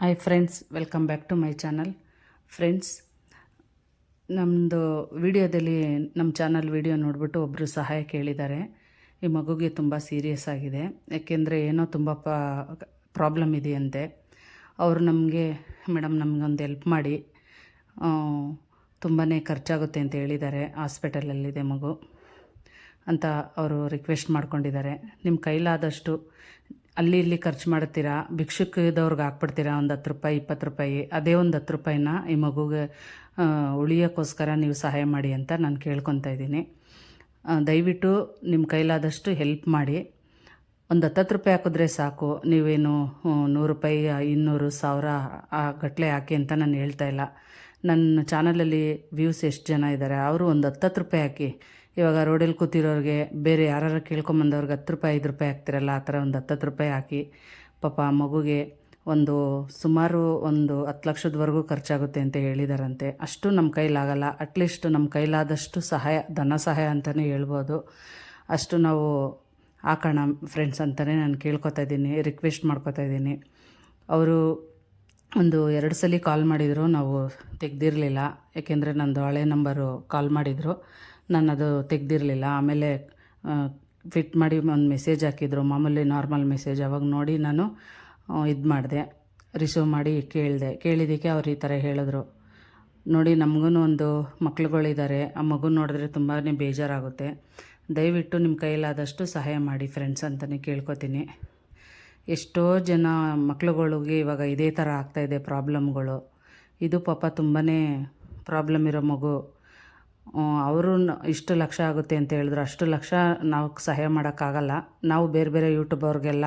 Hi friends welcome back to my channel friends ನಮ್ಮದು ವಿಡಿಯೋದಲ್ಲಿ ನಮ್ಮ ಚಾನಲ್ ವಿಡಿಯೋ ನೋಡಿಬಿಟ್ಟು ಒಬ್ಬರು ಸಹಾಯ ಕೇಳಿದ್ದಾರೆ. ಈ ಮಗುಗೆ ತುಂಬ ಸೀರಿಯಸ್ ಆಗಿದೆ. ಯಾಕೆಂದರೆ ಏನೋ ತುಂಬ ಪ್ರಾಬ್ಲಮ್ ಇದೆಯಂತೆ. ಅವರು ನಮಗೆ ಮೇಡಮ್ ನಮಗೊಂದು ಹೆಲ್ಪ್ ಮಾಡಿ ತುಂಬಾ ಖರ್ಚಾಗುತ್ತೆ ಅಂತ ಹೇಳಿದ್ದಾರೆ. ಹಾಸ್ಪಿಟಲಲ್ಲಿದೆ ಮಗು ಅಂತ ಅವರು ರಿಕ್ವೆಸ್ಟ್ ಮಾಡ್ಕೊಂಡಿದ್ದಾರೆ. ನಿಮ್ಮ ಕೈಲಾದಷ್ಟು ಅಲ್ಲಿ ಇಲ್ಲಿ ಖರ್ಚು ಮಾಡ್ತೀರಾ ಭಿಕ್ಷುಕದವ್ರಿಗೆ ಹಾಕ್ಬಿಡ್ತೀರಾ? ಒಂದು ಹತ್ತು ರೂಪಾಯಿ, ಇಪ್ಪತ್ತು ರೂಪಾಯಿ, ಅದೇ ಒಂದು ಹತ್ತು ರೂಪಾಯಿನ ಈ ಮಗುಗೆ ಉಳಿಯೋಕ್ಕೋಸ್ಕರ ನೀವು ಸಹಾಯ ಮಾಡಿ ಅಂತ ನಾನು ಕೇಳ್ಕೊತಾ ಇದ್ದೀನಿ. ದಯವಿಟ್ಟು ನಿಮ್ಮ ಕೈಲಾದಷ್ಟು ಹೆಲ್ಪ್ ಮಾಡಿ. ಒಂದು ಹತ್ತತ್ತು ರೂಪಾಯಿ ಹಾಕಿದ್ರೆ ಸಾಕು. ನೀವೇನು ನೂರು ರೂಪಾಯಿ, ಇನ್ನೂರು, ಸಾವಿರ ಆ ಗಟ್ಟಲೆ ಹಾಕಿ ಅಂತ ನಾನು ಹೇಳ್ತಾ ಇಲ್ಲ. ನನ್ನ ಚಾನಲಲ್ಲಿ ವ್ಯೂಸ್ ಎಷ್ಟು ಜನ ಇದ್ದಾರೆ ಅವರು ಒಂದು ಹತ್ತತ್ತು ರೂಪಾಯಿ ಹಾಕಿ ಇವಾಗ ರೋಡಲ್ಲಿ ಕೂತಿರೋರಿಗೆ ಬೇರೆ ಯಾರು ಕೇಳ್ಕೊಂಬಂದವ್ರಿಗೆ ಹತ್ತು ರೂಪಾಯಿ, ಐದು ರೂಪಾಯಿ ಹಾಕ್ತಿರಲ್ಲ ಆ ಥರ ಒಂದು ಹತ್ತು ರೂಪಾಯಿ ಹಾಕಿ ಪಾಪ ಆ ಮಗುಗೆ ಒಂದು ಸುಮಾರು ಒಂದು ಹತ್ತು ಲಕ್ಷದವರೆಗೂ ಖರ್ಚಾಗುತ್ತೆ ಅಂತ ಹೇಳಿದಾರಂತೆ. ಅಷ್ಟು ನಮ್ಮ ಕೈಲಾಗಲ್ಲ ಅಟ್ಲೀಸ್ಟ್ ನಮ್ಮ ಕೈಲಾದಷ್ಟು ಸಹಾಯ, ಧನ ಸಹಾಯ ಅಂತಲೇ ಹೇಳ್ಬೋದು. ಅಷ್ಟು ನಾವು ಹಾಕೋಣ ಫ್ರೆಂಡ್ಸ್ ಅಂತಲೇ ನಾನು ಕೇಳ್ಕೊತಾ ಇದ್ದೀನಿ ರಿಕ್ವೆಸ್ಟ್ ಮಾಡ್ಕೊತಾ ಇದ್ದೀನಿ. ಅವರು ಒಂದು ಎರಡು ಸಲ ಕಾಲ್ ಮಾಡಿದರು, ನಾವು ತೆಗ್ದಿರಲಿಲ್ಲ. ಏಕೆಂದರೆ ನಂದು ಹಳೆ ನಂಬರು ಕಾಲ್ ಮಾಡಿದರು. ನಾನು ಅದು ತೆಗ್ದಿರಲಿಲ್ಲ. ಆಮೇಲೆ ಫಿಟ್ ಮಾಡಿ ಒಂದು ಮೆಸೇಜ್ ಹಾಕಿದ್ರು. ಮಾಮೂಲಿ ನಾರ್ಮಲ್ ಮೆಸೇಜ್ ಅವಾಗ ನೋಡಿ ನಾನು ಇದು ಮಾಡಿದೆ. ರಿಸೀವ್ ಮಾಡಿ ಕೇಳಿದೆ. ಕೇಳಿದ್ದಕ್ಕೆ ಅವ್ರು ಈ ಥರ ಹೇಳಿದ್ರು. ನೋಡಿ ನಮಗೂ ಒಂದು ಮಕ್ಳುಗಳಿದ್ದಾರೆ ಆ ಮಗು ನೋಡಿದ್ರೆ ತುಂಬಾ ಬೇಜಾರಾಗುತ್ತೆ. ದಯವಿಟ್ಟು ನಿಮ್ಮ ಕೈಲಾದಷ್ಟು ಸಹಾಯ ಮಾಡಿ ಫ್ರೆಂಡ್ಸ್ ಅಂತಲೇ ಕೇಳ್ಕೊತೀನಿ. ಎಷ್ಟೋ ಜನ ಮಕ್ಳುಗಳಿಗೆ ಇವಾಗ ಇದೇ ಥರ ಆಗ್ತಾಯಿದೆ ಪ್ರಾಬ್ಲಮ್ಗಳು ಇದು ಪಾಪ ತುಂಬಾ ಪ್ರಾಬ್ಲಮ್ ಇರೋ ಮಗು. ಅವರು ಇಷ್ಟು ಲಕ್ಷ ಆಗುತ್ತೆ ಅಂತ ಹೇಳಿದ್ರು. ಅಷ್ಟು ಲಕ್ಷ ನಾವು ಸಹಾಯ ಮಾಡೋಕ್ಕಾಗಲ್ಲ. ನಾವು ಬೇರೆ ಬೇರೆ ಯೂಟ್ಯೂಬರ್ಗೆಲ್ಲ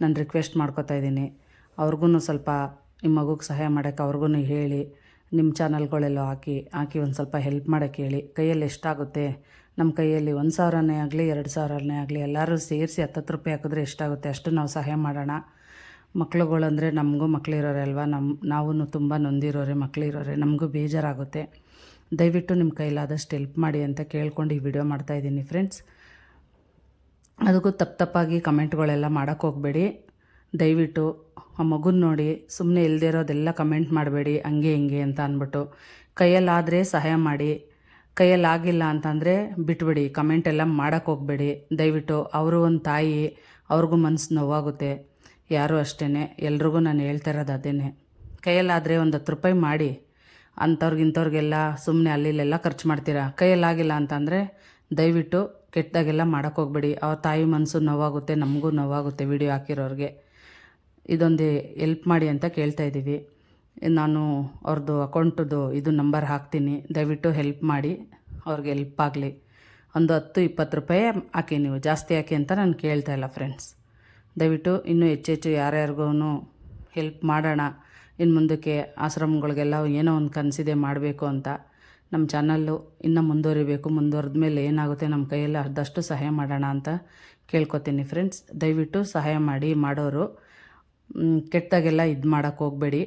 ನಾನು ರಿಕ್ವೆಸ್ಟ್ ಮಾಡ್ಕೋತಾ ಇದ್ದೀನಿ. ಅವ್ರಿಗೂ ಸ್ವಲ್ಪ ನಿಮ್ಮ ಮಗುಗೆ ಸಹಾಯ ಮಾಡೋಕ್ಕೆ ಅವ್ರಿಗೂ ಹೇಳಿ. ನಿಮ್ಮ ಚಾನಲ್ಗಳೆಲ್ಲ ಹಾಕಿ ಹಾಕಿ ಒಂದು ಸ್ವಲ್ಪ ಹೆಲ್ಪ್ ಮಾಡೋಕ್ಕೆ ಹೇಳಿ. ಕೈಯಲ್ಲಿ ಎಷ್ಟಾಗುತ್ತೆ? ನಮ್ಮ ಕೈಯಲ್ಲಿ ಒಂದು ಸಾವಿರನೇ ಆಗಲಿ, ಎರಡು ಸಾವಿರನೇ ಆಗಲಿ, ಎಲ್ಲರೂ ಸೇರಿಸಿ ಹತ್ತತ್ತು ರೂಪಾಯಿ ಹಾಕಿದ್ರೆ ಎಷ್ಟಾಗುತ್ತೆ? ಅಷ್ಟು ನಾವು ಸಹಾಯ ಮಾಡೋಣ. ಮಕ್ಳುಗಳಂದರೆ ನಮಗೂ ಮಕ್ಳಿರೋರೆ ಅಲ್ವಾ? ನಮ್ಮ ನಾವೂ ತುಂಬ ನೊಂದಿರೋರೆ ಮಕ್ಕಳಿರೋರೆ ನಮಗೂ ಬೇಜಾರಾಗುತ್ತೆ. ದಯವಿಟ್ಟು ನಿಮ್ಮ ಕೈಲಾದಷ್ಟು ಹೆಲ್ಪ್ ಮಾಡಿ ಅಂತ ಕೇಳ್ಕೊಂಡು ಈ ವಿಡಿಯೋ ಮಾಡ್ತಾಯಿದ್ದೀನಿ ಫ್ರೆಂಡ್ಸ್ ಅದಕ್ಕೂ ತಪ್ಪು ತಪ್ಪಾಗಿ ಕಮೆಂಟ್ಗಳೆಲ್ಲ ಮಾಡೋಕ್ಕೆ ಹೋಗಬೇಡಿ. ದಯವಿಟ್ಟು ಆ ಮಗುನ ನೋಡಿ ಸುಮ್ಮನೆ ಇಲ್ಲದೇ ಇರೋದೆಲ್ಲ ಕಮೆಂಟ್ ಮಾಡಬೇಡಿ, ಹಂಗೆ ಹಿಂಗೆ ಅಂತ ಅಂದ್ಬಿಟ್ಟು. ಕೈಯಲ್ಲಾದರೆ ಸಹಾಯ ಮಾಡಿ, ಕೈಯಲ್ಲಾಗಿಲ್ಲ ಅಂತಂದರೆ ಬಿಟ್ಬಿಡಿ ಕಮೆಂಟ್ ಎಲ್ಲ ಮಾಡೋಕ್ಕೆ ಹೋಗಬೇಡಿ. ದಯವಿಟ್ಟು ಅವರು ಒಂದು ತಾಯಿ, ಅವ್ರಿಗೂ ಮನಸ್ಸು ನೋವಾಗುತ್ತೆ. ಯಾರೂ ಅಷ್ಟೇ ಎಲ್ರಿಗೂ ನಾನು ಹೇಳ್ತಾ ಇರೋದು ಅದೇನೆ. ಕೈಯಲ್ಲಾದರೆ ಒಂದು ಹತ್ತು ರೂಪಾಯಿ ಮಾಡಿ ಅಂಥವ್ರಿಗೆ ಇಂಥವ್ರಿಗೆಲ್ಲ ಸುಮ್ಮನೆ ಅಲ್ಲಿಲ್ಲೆಲ್ಲ ಖರ್ಚು ಮಾಡ್ತೀರಾ? ಕೈಯಲ್ಲಾಗಿಲ್ಲ ಅಂತಂದರೆ ದಯವಿಟ್ಟು ಕೆಟ್ಟದಾಗೆಲ್ಲ ಮಾಡೋಕ್ಕೆ ಹೋಗ್ಬೇಡಿ. ಅವ್ರ ತಾಯಿ ಮನಸ್ಸು ನೋವಾಗುತ್ತೆ, ನಮಗೂ ನೋವಾಗುತ್ತೆ ವಿಡಿಯೋ ಹಾಕಿರೋರಿಗೆ. ಇದೊಂದು ಎಲ್ಪ್ ಮಾಡಿ ಅಂತ ಕೇಳ್ತಾ ಇದ್ದೀವಿ ನಾನು ಅವ್ರದ್ದು ಅಕೌಂಟದ್ದು ಇದು ನಂಬರ್ ಹಾಕ್ತೀನಿ. ದಯವಿಟ್ಟು ಹೆಲ್ಪ್ ಮಾಡಿ, ಅವ್ರಿಗೆ ಹೆಲ್ಪ್ ಆಗಲಿ. ಒಂದು ಹತ್ತು, ಇಪ್ಪತ್ತು ರೂಪಾಯಿ ಹಾಕಿ ನೀವು, ಜಾಸ್ತಿ ಹಾಕಿ ಅಂತ ನಾನು ಕೇಳ್ತಾ ಇಲ್ಲ ಫ್ರೆಂಡ್ಸ್ ದಯವಿಟ್ಟು ಇನ್ನೂ ಹೆಚ್ಚೆಚ್ಚು ಯಾರ್ಯಾರಿಗೂ ಹೆಲ್ಪ್ ಮಾಡೋಣ. ಇನ್ನು ಮುಂದಕ್ಕೆ ಆಶ್ರಮಗಳಿಗೆಲ್ಲ ಏನೋ ಒಂದು ಕನಸಿದೆ ಮಾಡಬೇಕು ಅಂತ ನಮ್ಮ ಚಾನಲ್ಲು ಇನ್ನೂ ಮುಂದುವರಿಬೇಕು, ಮುಂದುವರೆದ ಮೇಲೆ ಏನಾಗುತ್ತೆ ನಮ್ಮ ಕೈಯಲ್ಲಿ ಅರ್ಧಷ್ಟು ಸಹಾಯ ಮಾಡೋಣ ಅಂತ ಕೇಳ್ಕೊತೀನಿ ಫ್ರೆಂಡ್ಸ್ ದಯವಿಟ್ಟು ಸಹಾಯ ಮಾಡಿ, ಮಾಡೋರು. ಕೆಟ್ಟದಾಗೆಲ್ಲ ಇದು ಮಾಡೋಕ್ಕೆ ಹೋಗಬೇಡಿ.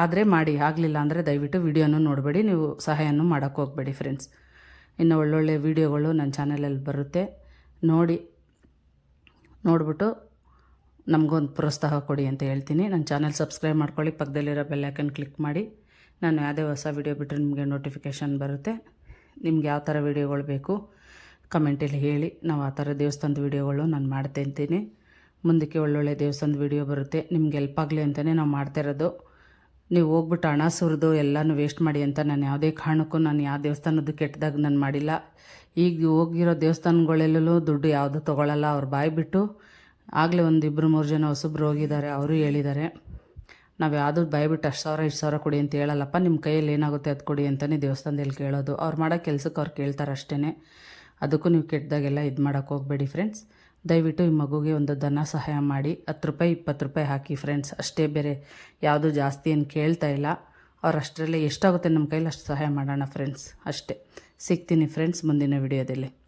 ಆದರೆ ಮಾಡಿ, ಆಗಲಿಲ್ಲ ಅಂದರೆ ದಯವಿಟ್ಟು ವಿಡಿಯೋನೂ ನೋಡಬೇಡಿ, ನೀವು ಸಹಾಯನೂ ಮಾಡೋಕ್ಕೆ ಹೋಗಬೇಡಿ ಫ್ರೆಂಡ್ಸ್ ಇನ್ನು ಒಳ್ಳೊಳ್ಳೆ ವೀಡಿಯೋಗಳು ನನ್ನ ಚಾನಲಲ್ಲಿ ಬರುತ್ತೆ. ನೋಡಿ, ನೋಡಿಬಿಟ್ಟು ನಮಗೊಂದು ಪ್ರೋತ್ಸಾಹ ಕೊಡಿ ಅಂತ ಹೇಳ್ತೀನಿ. ನನ್ನ ಚಾನಲ್ ಸಬ್ಸ್ಕ್ರೈಬ್ ಮಾಡ್ಕೊಳ್ಳಿ, ಪಕ್ಕದಲ್ಲಿರೋ ಬೆಲ್ಲೈಕನ್ ಕ್ಲಿಕ್ ಮಾಡಿ. ನಾನು ಯಾವುದೇ ಹೊಸ ವೀಡಿಯೋ ಬಿಟ್ಟರೆ ನಿಮಗೆ ನೋಟಿಫಿಕೇಷನ್ ಬರುತ್ತೆ. ನಿಮ್ಗೆ ಯಾವ ಥರ ವೀಡಿಯೋಗಳು ಬೇಕು ಕಮೆಂಟಲ್ಲಿ ಹೇಳಿ. ನಾವು ಆ ಥರ ದೇವಸ್ಥಾನದ ವೀಡಿಯೋಗಳು ನಾನು ಮಾಡ್ತೇಂತೀನಿ ಮುಂದಕ್ಕೆ ಒಳ್ಳೊಳ್ಳೆ ದೇವಸ್ಥಾನದ ವೀಡಿಯೋ ಬರುತ್ತೆ. ನಿಮ್ಗೆ ಹೆಲ್ಪ್ ಆಗಲಿ ಅಂತಲೇ ನಾವು ಮಾಡ್ತಾ ಇರೋದು. ನೀವು ಹೋಗ್ಬಿಟ್ಟು ಹಣ ಸುರಿದು ಎಲ್ಲನೂ ವೇಸ್ಟ್ ಮಾಡಿ ಅಂತ ನಾನು ಯಾವುದೇ ಕಾರಣಕ್ಕೂ ನಾನು ಯಾವ ದೇವಸ್ಥಾನದ್ದು ಕೆಟ್ಟದಾಗ ನಾನು ಮಾಡಿಲ್ಲ. ಈಗ ಹೋಗಿರೋ ದೇವಸ್ಥಾನಗಳೆಲ್ಲೂ ದುಡ್ಡು ಯಾವುದು ತೊಗೊಳಲ್ಲ. ಅವ್ರು ಬಾಯಿ ಬಿಟ್ಟು ಆಗಲೇ ಒಂದು ಇಬ್ಬರು ಮೂರು ಜನ ಹೊಸಬ್ರು ಹೋಗಿದ್ದಾರೆ, ಅವರು ಹೇಳಿದ್ದಾರೆ, ನಾವು ಯಾವುದೂ ಭಯಬಿಟ್ಟು ಅಷ್ಟು ಸಾವಿರ, ಇಷ್ಟು ಸಾವಿರ ಕೊಡಿ ಅಂತ ಹೇಳಲ್ಲಪ್ಪ ನಿಮ್ಮ ಕೈಯಲ್ಲಿ ಏನಾಗುತ್ತೆ ಅದು ಕೊಡಿ ಅಂತಲೇ ದೇವಸ್ಥಾನದಲ್ಲಿ ಕೇಳೋದು. ಅವ್ರು ಮಾಡೋ ಕೆಲಸಕ್ಕೆ ಅವ್ರು ಕೇಳ್ತಾರೆ ಅಷ್ಟೇ ಅದಕ್ಕೂ ನೀವು ಕೆಟ್ಟದಾಗೆಲ್ಲ ಇದು ಮಾಡೋಕ್ಕೆ ಹೋಗಬೇಡಿ ಫ್ರೆಂಡ್ಸ್. ದಯವಿಟ್ಟು ಈ ಮಗುಗೆ ಒಂದು ಧನ ಸಹಾಯ ಮಾಡಿ, ಹತ್ತು ರೂಪಾಯಿ, ಇಪ್ಪತ್ತು ರೂಪಾಯಿ ಹಾಕಿ ಫ್ರೆಂಡ್ಸ್. ಅಷ್ಟೇ ಬೇರೆ ಯಾವುದು ಜಾಸ್ತಿ ಏನು ಕೇಳ್ತಾ ಇಲ್ಲ. ಅವ್ರು ಅಷ್ಟರಲ್ಲೇ ಎಷ್ಟಾಗುತ್ತೆ ನಮ್ಮ ಕೈಲಿ ಅಷ್ಟು ಸಹಾಯ ಮಾಡೋಣ ಫ್ರೆಂಡ್ಸ್. ಅಷ್ಟೇ. ಸಿಗ್ತೀನಿ ಫ್ರೆಂಡ್ಸ್ ಮುಂದಿನ ವಿಡಿಯೋದಲ್ಲಿ.